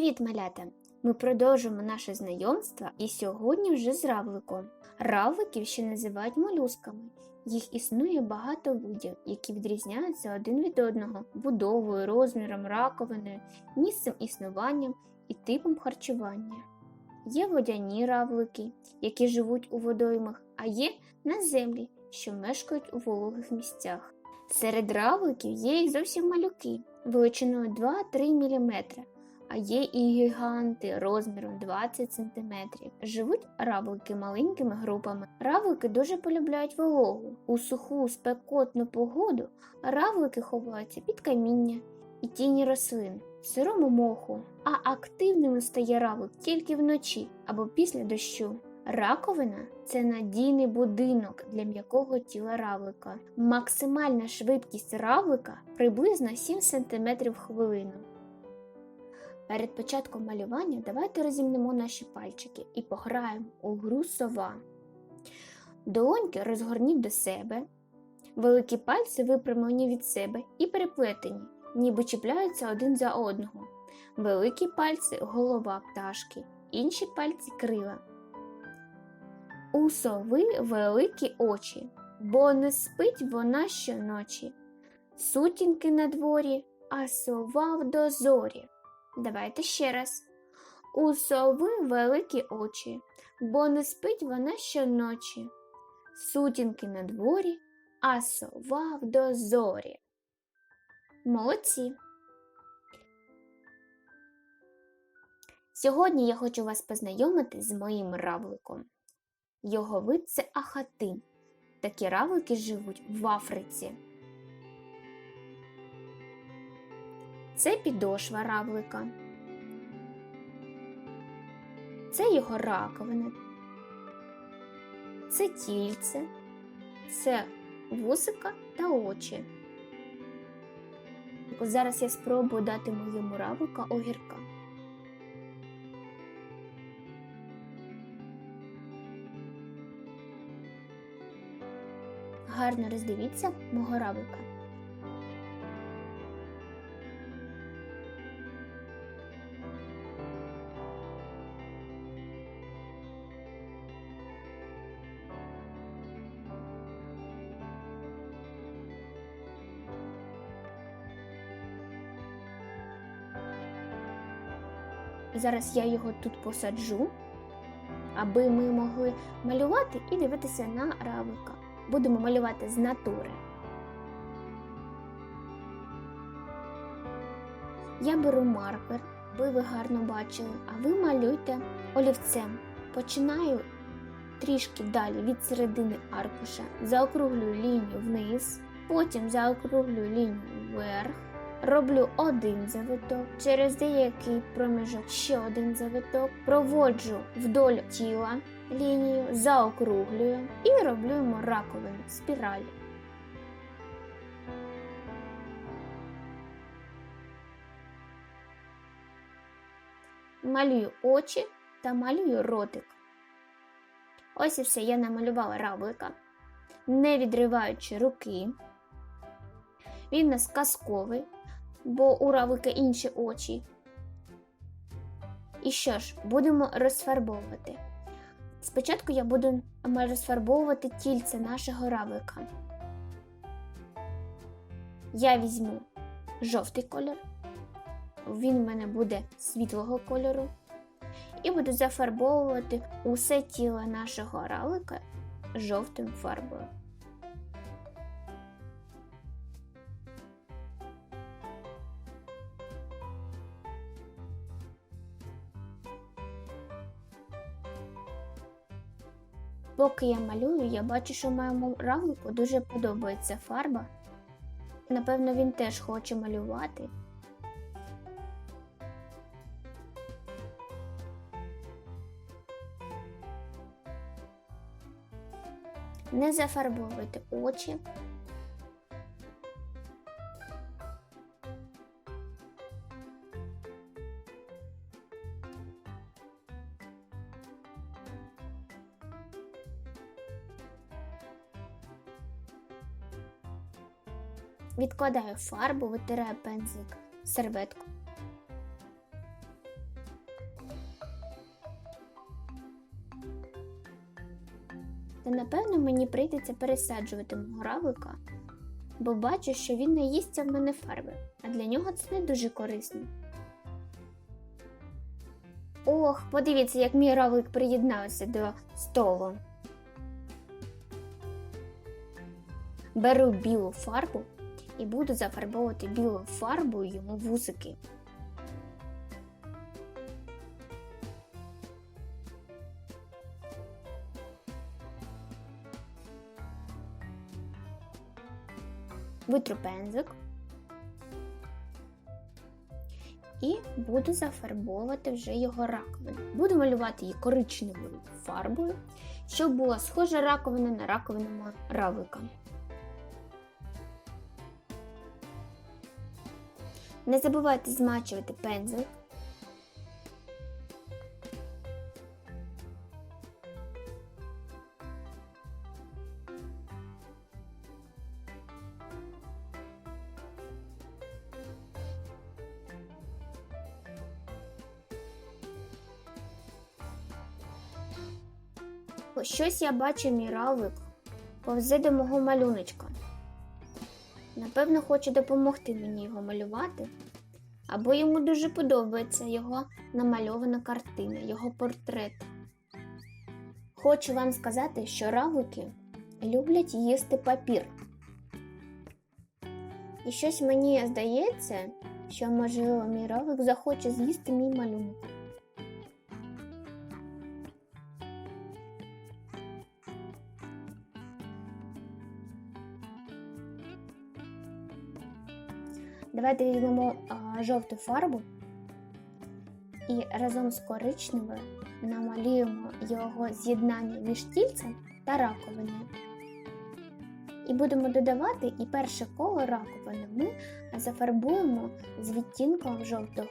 Привіт, малята! Ми продовжуємо наше знайомство і сьогодні вже з равликом. Равликів ще називають молюсками. Їх існує багато видів, які відрізняються один від одного будовою, розміром, раковиною, місцем існування і типом харчування. Є водяні равлики, які живуть у водоймах, а є наземлі, що мешкають у вологих місцях. Серед равликів є і зовсім малюки величиною 2-3 мм, а є і гіганти розміром 20 см. Живуть равлики маленькими групами. Равлики дуже полюбляють вологу. У суху спекотну погоду равлики ховаються під каміння і тіні рослин, сирому моху, а активним стає равлик тільки вночі або після дощу. Раковина це надійний будинок для м'якого тіла равлика. Максимальна швидкість равлика приблизно 7 см в хвилину. Перед початком малювання давайте розімнемо наші пальчики і пограємо у гру сова. Долоньки розгорніть до себе, великі пальці випрямлені від себе і переплетені, ніби чіпляються один за одного. Великі пальці голова пташки, інші пальці крила. У сови великі очі, бо не спить вона щоночі. Сутінки на дворі, а сова в дозорі. Давайте ще раз. У сови великі очі, бо не спить вона щоночі. Сутінки на дворі, а сова в дозорі. Молодці. Сьогодні я хочу вас познайомити з моїм равликом. Його вид це ахатин. Такі равлики живуть в Африці. Це підошва равлика. Це його раковина. Це тільце, це вусика та очі. Зараз я спробую дати моєму равлика огірка. Гарно роздивіться мого равлика. Зараз я його тут посаджу, аби ми могли малювати і дивитися на равлика. Будемо малювати з натури. Я беру маркер, аби ви гарно бачили, а ви малюйте олівцем. Починаю трішки далі від середини аркуша, заокруглюю лінію вниз, потім заокруглюю лінію вверх. Роблю один завиток, через деякий проміжок ще один завиток, проводжу вдоль тіла лінію, заокруглюю і роблю раковину спіралі. Малюю очі та малюю ротик. Ось і все я намалювала равлика, не відриваючи руки. Він у нас казковий бо у равлика інші очі. І що ж, будемо розфарбовувати. Спочатку я буду розфарбовувати тільце нашого равлика. Я візьму жовтий кольор, він у мене буде світлого кольору. І буду зафарбовувати усе тіло нашого равлика жовтим фарбою. Поки я малюю, я бачу, що моєму равлику дуже подобається фарба. Напевно, він теж хоче малювати. Не зафарбовуйте очі. Відкладаю фарбу, витираю пензлик серветку. Та напевно мені прийдеться пересаджувати мого равлика, бо бачу, що він не їсться в мене фарби, а для нього це не дуже корисно. Ох, подивіться, як мій равлик приєднався до столу. Беру білу фарбу і буду зафарбовувати білою фарбою йому вусики. Витру пензик і буду зафарбовувати вже його раковину. Буду малювати її коричневою фарбою, щоб була схожа раковина на раковину равлика. Не забувайте змачувати пензик. Щось я бачу мій равлик повзе до мого малюночка. Напевно, хоче допомогти мені його малювати, або йому дуже подобається його намальована картина, його портрет. Хочу вам сказати, що равлики люблять їсти папір. І щось мені здається, що, можливо, мій равлик захоче з'їсти мій малюнок. Давайте візьмемо жовту фарбу і разом з коричневою намалюємо його з'єднання між тільцем та раковиною. І будемо додавати і перше коло раковини ми зафарбуємо з відтінком жовтого.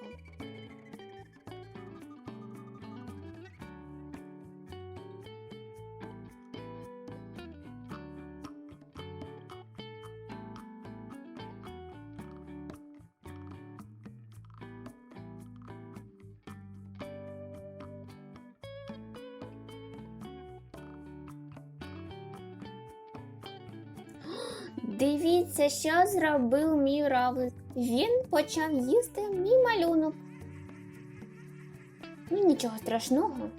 Дивіться, що зробив мій равлик. Він почав їсти мій малюнок. Ну, нічого страшного.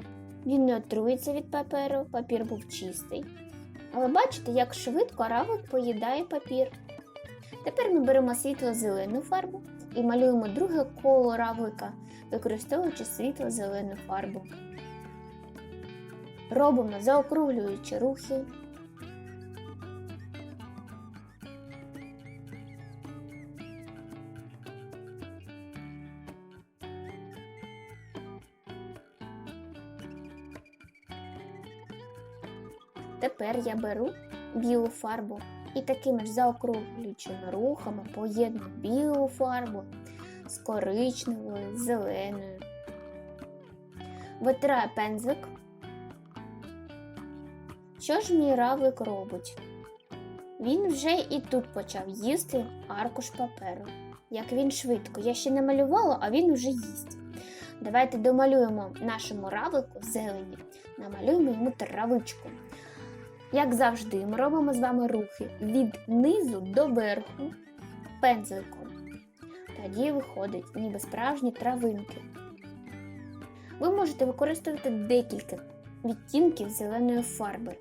Він не отрується від паперу, папір був чистий. Але бачите, як швидко равлик поїдає папір. Тепер ми беремо світло-зелену фарбу і малюємо друге коло равлика, використовуючи світло-зелену фарбу. Робимо заокруглюючи рухи. Тепер я беру білу фарбу і такими ж заокруглюючими рухами поєдную білу фарбу з коричневою, зеленою. Витираю пензик. Що ж мій равлик робить? Він вже і тут почав їсти аркуш паперу. Як він швидко. Я ще не малювала, а він вже їсть. Давайте домалюємо нашому равлику зелені, намалюємо йому травичку. Як завжди, ми робимо з вами рухи від низу до верху пензликом. Тоді виходить ніби справжні травинки. Ви можете використовувати декілька відтінків зеленої фарби.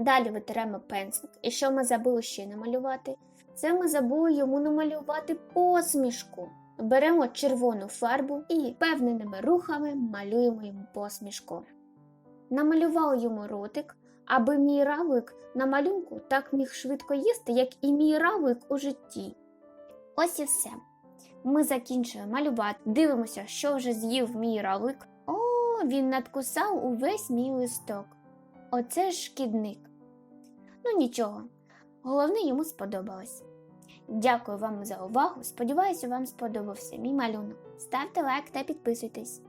Далі витираємо пензлик. І що ми забули ще намалювати? Це ми забули йому намалювати посмішку. Беремо червону фарбу і певненими рухами малюємо йому посмішку. Намалював йому ротик, аби мій равлик на малюнку так міг швидко їсти, як і мій равлик у житті. Ось і все. Ми закінчуємо малювати, дивимося, що вже з'їв мій равлик. О, він надкусав увесь мій листок. Оце ж шкідник. Ну нічого, головне йому сподобалось. Дякую вам за увагу. Сподіваюся, вам сподобався мій малюнок. Ставте лайк та підписуйтесь.